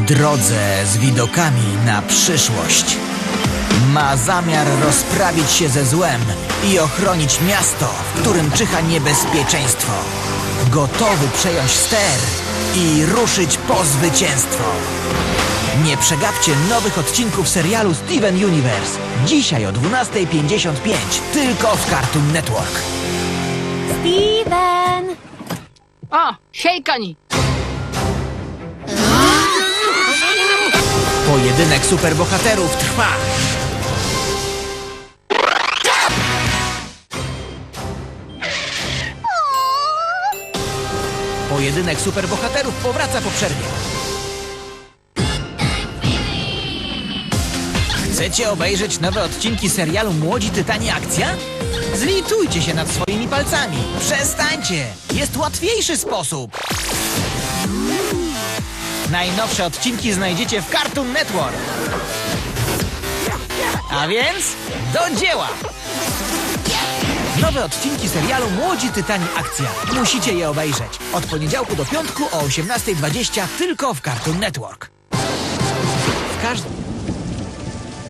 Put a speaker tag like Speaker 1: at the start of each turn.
Speaker 1: w drodze z widokami na przyszłość. Ma zamiar rozprawić się ze złem i ochronić miasto, w którym czyha niebezpieczeństwo. Gotowy przejąć ster i ruszyć po zwycięstwo. Nie przegapcie nowych odcinków serialu Steven Universe. Dzisiaj o 12.55 tylko w Cartoon Network.
Speaker 2: Steven!
Speaker 3: O, hejkani!
Speaker 1: Pojedynek superbohaterów trwa. Pojedynek superbohaterów powraca po przerwie. Chcecie obejrzeć nowe odcinki serialu Młodzi Tytani Akcja? Zlitujcie się nad swoimi palcami. Przestańcie! Jest łatwiejszy sposób. Najnowsze odcinki znajdziecie w Cartoon Network. A więc do dzieła! Nowe odcinki serialu Młodzi Tytani Akcja. Musicie je obejrzeć. Od poniedziałku do piątku o 18.20 tylko w Cartoon Network. W każdym...